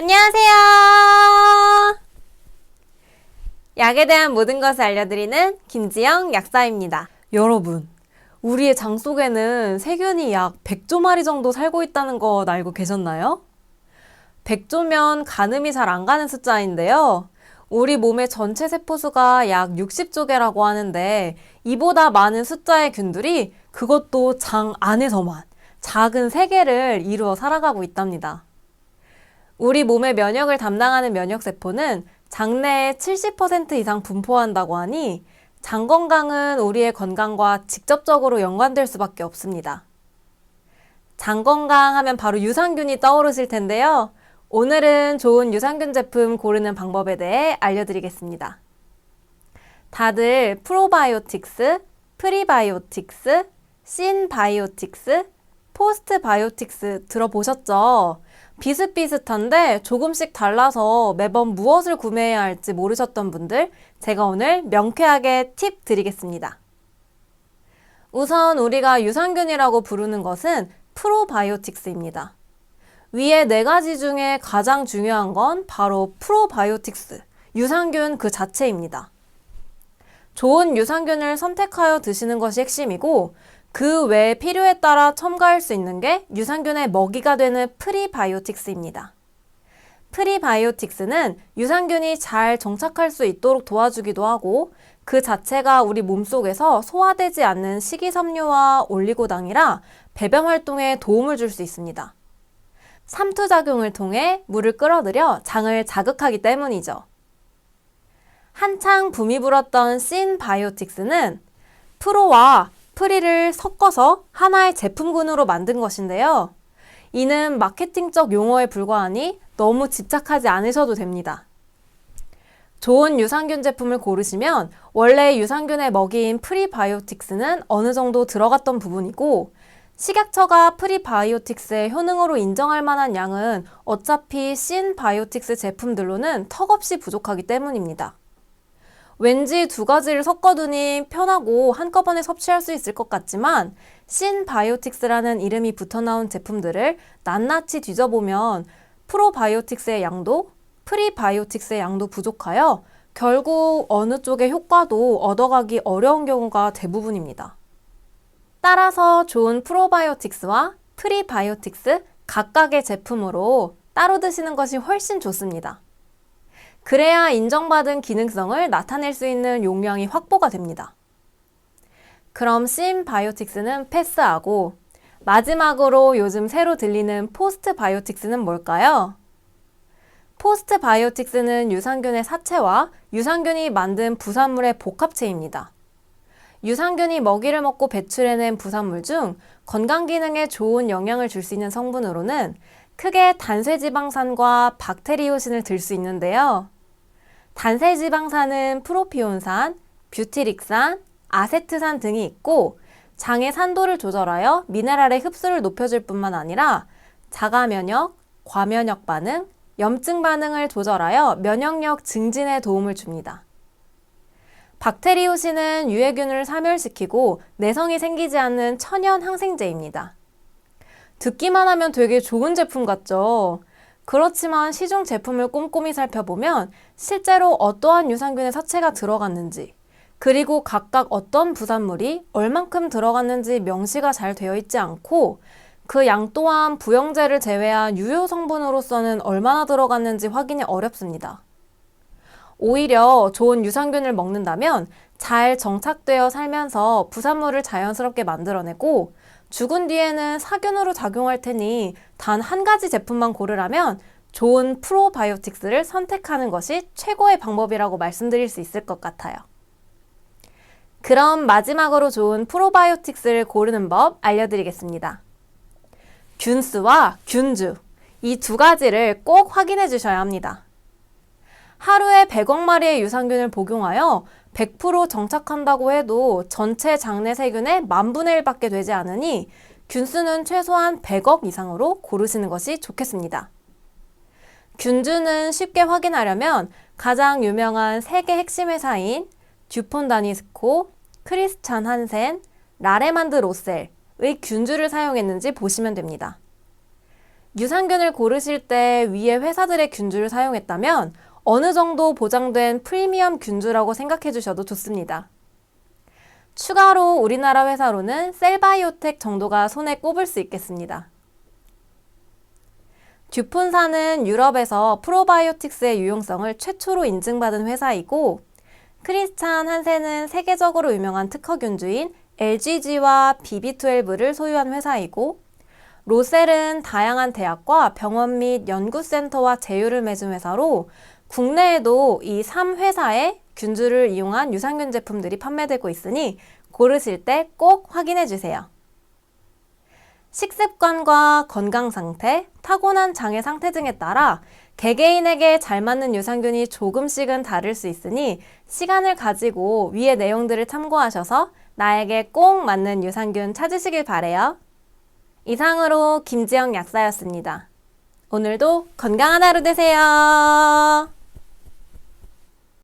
안녕하세요. 약에 대한 모든 것을 알려드리는 김지영 약사입니다. 여러분, 우리의 장 속에는 세균이 약 100조 마리 정도 살고 있다는 것 알고 계셨나요? 100조면 가늠이 잘 안 가는 숫자인데요. 우리 몸의 전체 세포수가 약 60조 개라고 하는데 이보다 많은 숫자의 균들이 그것도 장 안에서만 작은 세계를 이루어 살아가고 있답니다. 우리 몸의 면역을 담당하는 면역세포는 장내에 70% 이상 분포한다고 하니 장 건강은 우리의 건강과 직접적으로 연관될 수밖에 없습니다. 장 건강 하면 바로 유산균이 떠오르실 텐데요. 오늘은 좋은 유산균 제품 고르는 방법에 대해 알려드리겠습니다. 다들 프로바이오틱스, 프리바이오틱스, 신바이오틱스, 포스트 바이오틱스 들어보셨죠? 비슷비슷한데 조금씩 달라서 매번 무엇을 구매해야 할지 모르셨던 분들, 제가 오늘 명쾌하게 팁 드리겠습니다. 우선 우리가 유산균이라고 부르는 것은 프로바이오틱스입니다. 위에 네 가지 중에 가장 중요한 건 바로 프로바이오틱스, 유산균 그 자체입니다. 좋은 유산균을 선택하여 드시는 것이 핵심이고, 그 외에 필요에 따라 첨가할 수 있는 게 유산균의 먹이가 되는 프리바이오틱스입니다. 프리바이오틱스는 유산균이 잘 정착할 수 있도록 도와주기도 하고 그 자체가 우리 몸속에서 소화되지 않는 식이섬유와 올리고당이라 배변 활동에 도움을 줄 수 있습니다. 삼투작용을 통해 물을 끌어들여 장을 자극하기 때문이죠. 한창 붐이 불었던 신 바이오틱스는 프로와 프리를 섞어서 하나의 제품군으로 만든 것인데요. 이는 마케팅적 용어에 불과하니 너무 집착하지 않으셔도 됩니다. 좋은 유산균 제품을 고르시면 원래 유산균의 먹이인 프리바이오틱스는 어느 정도 들어갔던 부분이고 식약처가 프리바이오틱스의 효능으로 인정할 만한 양은 어차피 신바이오틱스 제품들로는 턱없이 부족하기 때문입니다. 왠지 두 가지를 섞어두니 편하고 한꺼번에 섭취할 수 있을 것 같지만 신바이오틱스라는 이름이 붙어 나온 제품들을 낱낱이 뒤져보면 프로바이오틱스의 양도 프리바이오틱스의 양도 부족하여 결국 어느 쪽의 효과도 얻어가기 어려운 경우가 대부분입니다. 따라서 좋은 프로바이오틱스와 프리바이오틱스 각각의 제품으로 따로 드시는 것이 훨씬 좋습니다. 그래야 인정받은 기능성을 나타낼 수 있는 용량이 확보가 됩니다. 그럼 심 바이오틱스는 패스하고 마지막으로 요즘 새로 들리는 포스트 바이오틱스는 뭘까요? 포스트 바이오틱스는 유산균의 사체와 유산균이 만든 부산물의 복합체입니다. 유산균이 먹이를 먹고 배출해낸 부산물 중 건강 기능에 좋은 영향을 줄 수 있는 성분으로는 크게 단쇄지방산과 박테리오신을 들 수 있는데요. 단세 지방산은 프로피온산, 뷰티릭산, 아세트산 등이 있고 장의 산도를 조절하여 미네랄의 흡수를 높여줄 뿐만 아니라 자가 면역, 과면역 반응, 염증 반응을 조절하여 면역력 증진에 도움을 줍니다. 박테리오신은 유해균을 사멸시키고 내성이 생기지 않는 천연 항생제입니다. 듣기만 하면 되게 좋은 제품 같죠? 그렇지만 시중 제품을 꼼꼼히 살펴보면 실제로 어떠한 유산균의 사체가 들어갔는지, 그리고 각각 어떤 부산물이 얼만큼 들어갔는지 명시가 잘 되어 있지 않고 그 양 또한 부영제를 제외한 유효 성분으로서는 얼마나 들어갔는지 확인이 어렵습니다. 오히려 좋은 유산균을 먹는다면 잘 정착되어 살면서 부산물을 자연스럽게 만들어내고 죽은 뒤에는 사균으로 작용할 테니 단 한 가지 제품만 고르라면 좋은 프로바이오틱스를 선택하는 것이 최고의 방법이라고 말씀드릴 수 있을 것 같아요. 그럼 마지막으로 좋은 프로바이오틱스를 고르는 법 알려드리겠습니다. 균수와 균주, 이 두 가지를 꼭 확인해 주셔야 합니다. 하루에 100억 마리의 유산균을 복용하여 100% 정착한다고 해도 전체 장내 세균의 만분의 1밖에 되지 않으니 균수는 최소한 100억 이상으로 고르시는 것이 좋겠습니다. 균주는 쉽게 확인하려면 가장 유명한 세계 핵심 회사인 듀폰 다니스코, 크리스찬 한센, 라레만드 로셀의 균주를 사용했는지 보시면 됩니다. 유산균을 고르실 때 위에 회사들의 균주를 사용했다면 어느 정도 보장된 프리미엄 균주라고 생각해 주셔도 좋습니다. 추가로 우리나라 회사로는 셀바이오텍 정도가 손에 꼽을 수 있겠습니다. 듀폰사는 유럽에서 프로바이오틱스의 유용성을 최초로 인증받은 회사이고 크리스찬 한센은 세계적으로 유명한 특허균주인 LGG와 BB12를 소유한 회사이고 로셀은 다양한 대학과 병원 및 연구센터와 제휴를 맺은 회사로 국내에도 이 3회사의 균주를 이용한 유산균 제품들이 판매되고 있으니 고르실 때 꼭 확인해 주세요. 식습관과 건강 상태, 타고난 장애 상태 등에 따라 개개인에게 잘 맞는 유산균이 조금씩은 다를 수 있으니 시간을 가지고 위의 내용들을 참고하셔서 나에게 꼭 맞는 유산균 찾으시길 바래요. 이상으로 김지영 약사였습니다. 오늘도 건강한 하루 되세요.